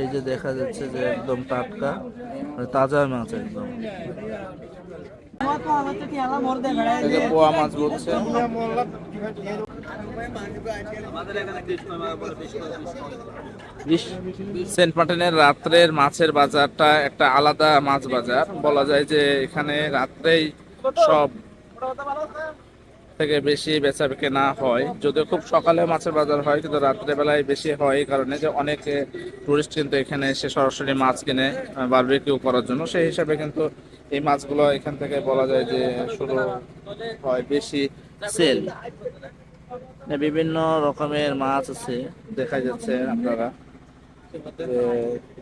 এই যে দেখা যাচ্ছে যে একদম টাটকা মানে তাজা মাছ একদম। পোয়া মাছ সেন্ট রাত্রের মাছের বাজারটা একটা আলাদা মাছ বাজার। বলা যায় যে এখানে রাত্রেই সব থেকে বেশি বেচা কেনা হয়। যদিও খুব সকালে মাছের বাজার হয়, কিন্তু রাত্রে বেলায় বেশি হয় এই কারণে যে অনেক টুরিস্ট কিন্তু এখানে এসে সরাসরি মাছ কিনে বারবে বারবিকিউ করার জন্য। সেই হিসাবে কিন্তু এই মাছগুলো এখান থেকে বলা যায় যে শুরু হয় বেশি সেল বিভিন্ন রকমের মাছ আছে দেখা যাচ্ছে আপনারা।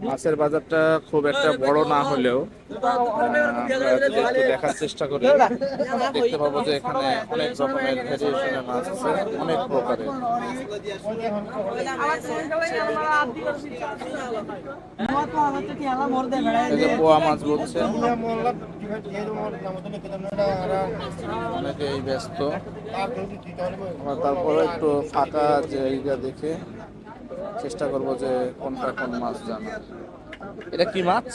মাছের বাজারটা খুব একটা বড় না হলেও দেখার চেষ্টা করি। দেখতে পাবো যে এখানে অনেক রকমের ভেরিয়েশনের মাছ আছে, অনেক প্রকারের। পোয়া মাছ বলছে, অনেকেই ব্যস্ত। তারপরে একটু ফাঁকা জায়গা দেখে চেষ্টা করব যে কোনটা কোন মাছ জানা। এটা কি মাছ?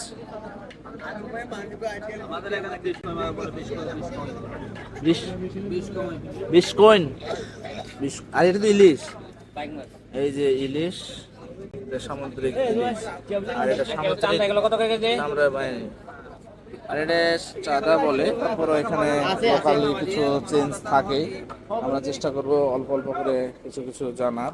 বিশ বিশ আর এটা তো ইলিশ। এই যে ইলিশ সামুদ্রিক আর এটা সামুদ্রিক আমরা বাইরে আর এটা চাঁদা বলে, তারপরে এখানে লোকাল কিছু চেঞ্জ থাকে আমরা চেষ্টা করব অল্প অল্প করে কিছু কিছু জানার।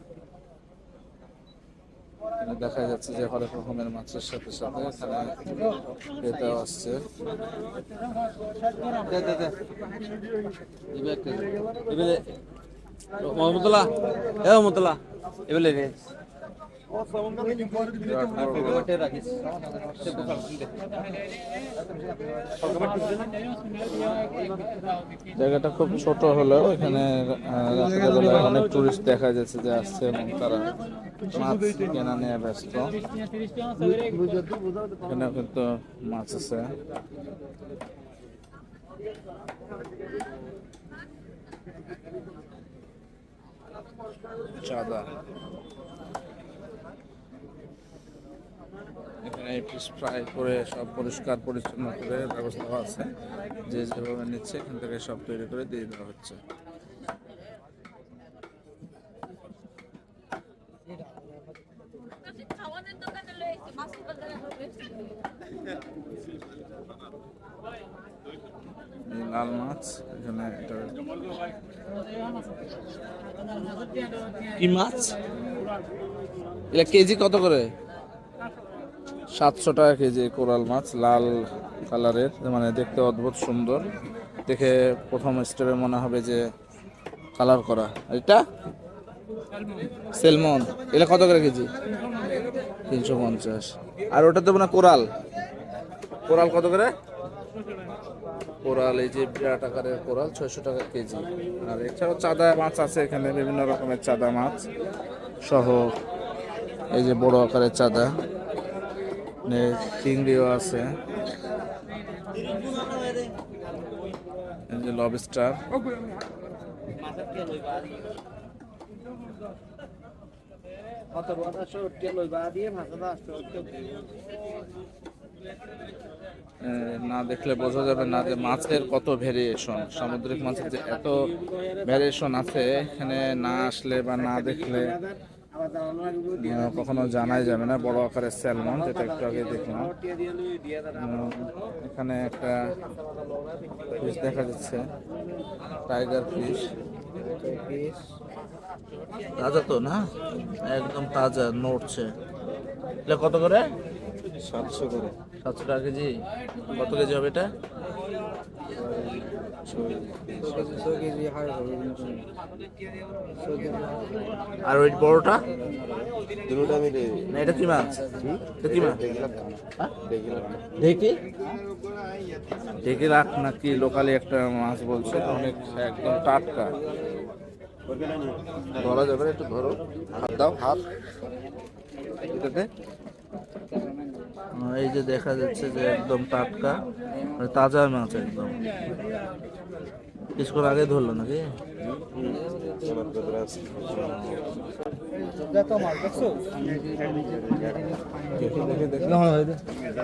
দেখা যাচ্ছে যে হরেক রকমের মাছের সাথে সাথে এখানে ক্রেতাও আসছে। মোহাম্মদুল্লাহ এ মোহাম্মদুল্লাহ এবেলে রে। জায়গাটা খুব ছোট হলেও এখানে অনেক টুরিস্ট দেখা যাচ্ছে যে আসছে এবং তারা মাছ কেনা নিয়ে ব্যস্ত। এখানে কিন্তু মাছ আছে। চাঁদা। এখানে ফিশ ফ্রাই করে সব পরিষ্কার পরিচ্ছন্ন করে ব্যবস্থা আছে। যে যেভাবে নিচ্ছে এখান থেকে সব তৈরি করে দিয়ে দেওয়া হচ্ছে। লাল মাছ এখানে কি মাছ? এটা কেজি কত করে? সাতশো টাকা কেজি কোরাল মাছ, লাল কালারের। মানে দেখতে অদ্ভুত সুন্দর। দেখে প্রথম স্টেপে মনে হবে যে কালার করা। এটা? সেলমন। এটা কত করে কেজি? তিনশো পঞ্চাশ। আর ওটা দেবো না কোরাল। কোরাল কত করে? কোরাল, এই যে বিরাট আকারের কোরাল, ছয়শো টাকা কেজি। আর এছাড়াও চাঁদা মাছ আছে এখানে, বিভিন্ন রকমের চাঁদা মাছ সহ। এই যে বড় আকারের চাঁদা। চিংড়িও আছে। লবস্টার না দেখলে বোঝা যাবে না যে মাছের কত ভেরিয়েশন সামুদ্রিক মাছের যে এত ভেরিয়েশন আছে, এখানে না আসলে বা না দেখলে কখনো জানাই যাবে না। বড় আকারের স্যালমন যেটা একটু আগে দেখলাম। এখানে একটা ফিশ দেখা যাচ্ছে। টাইগার ফিশ তাজা তো না? একদম তাজা নড়ছে। এটা কত করে? সাতশো করে। সাতশো টাকা কেজি। কত কেজি হবে এটা? আর ওই বড়টা? দুটোটা মিলে না এটা কি মাছ এটা কি মাছ? দেখি? ঢেকে রাখ নাকি লোকালি একটা মাছ বলছে অনেক একদম টাটকা। ধরা যাবে না, একটু ধরো। হাত দাও হাত। এটাতে? এই যে দেখা যাচ্ছে যে একদম টাটকা। মানে তাজা মাছ একদম। কিছুক্ষণ আগে ধরলো নাকি?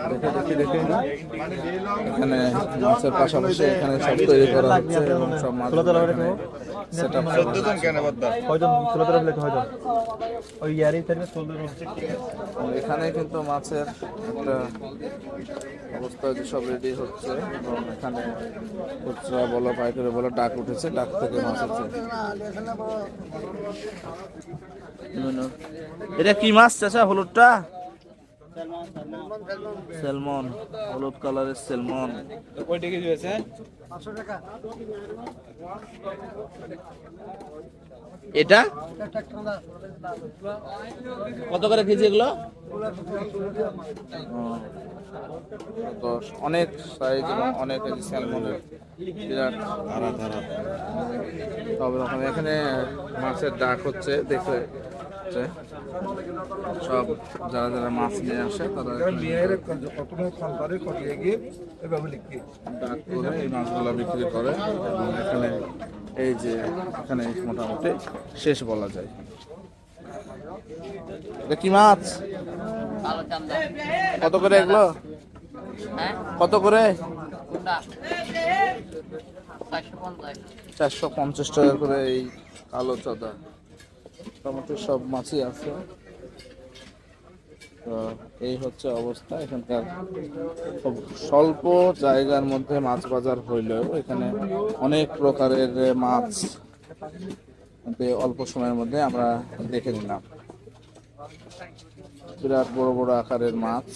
দেখে দেখে দেখে এখানে মাছের পাশাপাশি এখানে সব তৈরি করা হচ্ছে এবং সব মাছ কয়জন? ওই ইয়ারই এখানে কিন্তু মাছের একটা অবস্থা যে সব রেডি হচ্ছে। এবং এখানে খুচরা বলো পাইকারি বলো ডাক উঠেছে ডাক থেকে মাছ হচ্ছে এটা কি মাছ চাচা হলুদটা? সেলমন হলুদ কালারের সেলমন। কয়টা কেজি হয়েছে? এটা? কত করে কেজি এগুলো? অনেক সাইজ এবং অনেক কেজি স্যালমনের বিরাট ধারা ধারা। সব রকম। এখানে মাছের ডাক হচ্ছে দেখে হচ্ছে। সব যারা যারা মাছ নিয়ে আসে তারা ডাক করে এই মাছগুলো বিক্রি করে এবং এখানে এই যে এখানে মোটামুটি শেষ বলা যায়। এটা কি মাছ? কত করে এগুলো? কত করে? চারশো পঞ্চাশ চারশো পঞ্চাশ টাকা করে এই কালো চাঁদা। মোটামুটি সব মাছই আছে। তো এই হচ্ছে অবস্থা। এখানকার খুব স্বল্প জায়গার মধ্যে মাছ বাজার হইলেও এখানে অনেক প্রকারের মাছ অল্প সময়ের মধ্যে আমরা দেখে নিলাম। বিরাট বড় বড় আকারের মাছ।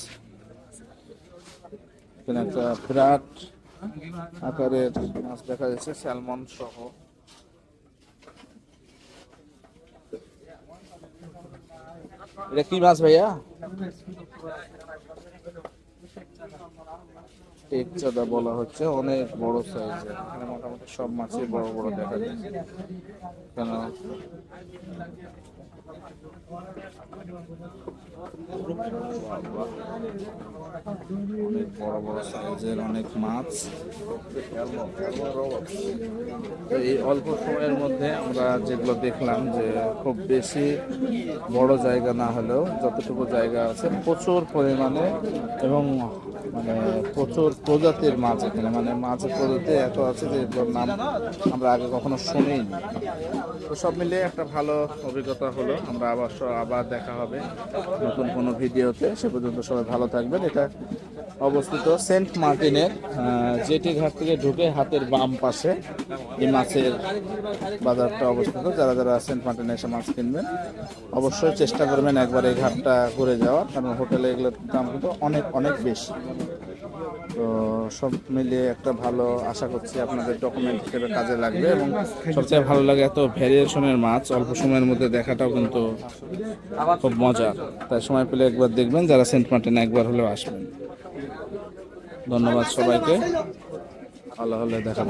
এখানে একটা বিরাট আকারের মাছ দেখা যাচ্ছে, স্যালমন সহ। এটা কি মাছ ভাইয়া? টেকচাদা বলা হচ্ছে, অনেক বড় সাইজ এখানে মোটামুটি সব মাছই বড় বড় দেখা যাচ্ছে কেন? অনেক বড় বড় সাইজের অনেক মাছ। এই অল্প সময়ের মধ্যে আমরা যেগুলো দেখলাম যে খুব বেশি বড় জায়গা না হলেও যতটুকু জায়গা আছে, প্রচুর পরিমাণে এবং মানে প্রচুর প্রজাতির মাছ এখানে। মানে মাছের প্রজাতি এত আছে যে এগুলোর নাম আমরা আগে কখনো শুনিনি। তো সব মিলিয়ে একটা ভালো অভিজ্ঞতা হলো আমরা আবার আবার দেখা হবে নতুন কোনো ভিডিওতে। সে পর্যন্ত সবাই ভালো থাকবেন। এটা অবস্থিত সেন্ট মার্টিনের জেটি ঘাট থেকে ঢুকে হাতের বাম পাশে এই মাছের বাজারটা অবস্থিত। যারা যারা সেন্ট মার্টিনে এসে মাছ কিনবেন, অবশ্যই চেষ্টা করবেন একবার এই ঘাটটা ঘুরে যাওয়ার। কারণ হোটেলে এগুলোর দাম কিন্তু অনেক অনেক বেশি। তো সব মিলিয়ে একটা ভালো আশা করছি আপনাদের ডকুমেন্ট হিসেবে কাজে লাগবে এবং সবচেয়ে ভালো লাগে এত ভ্যারিয়েশনের মাছ, অল্প সময়ের মধ্যে দেখাটাও কিন্তু খুব মজা। তাই সময় পেলে একবার দেখবেন, যারা সেন্ট মার্টিনে একবার হলেও আসবেন। ধন্যবাদ সবাইকে। ভালো হলে দেখা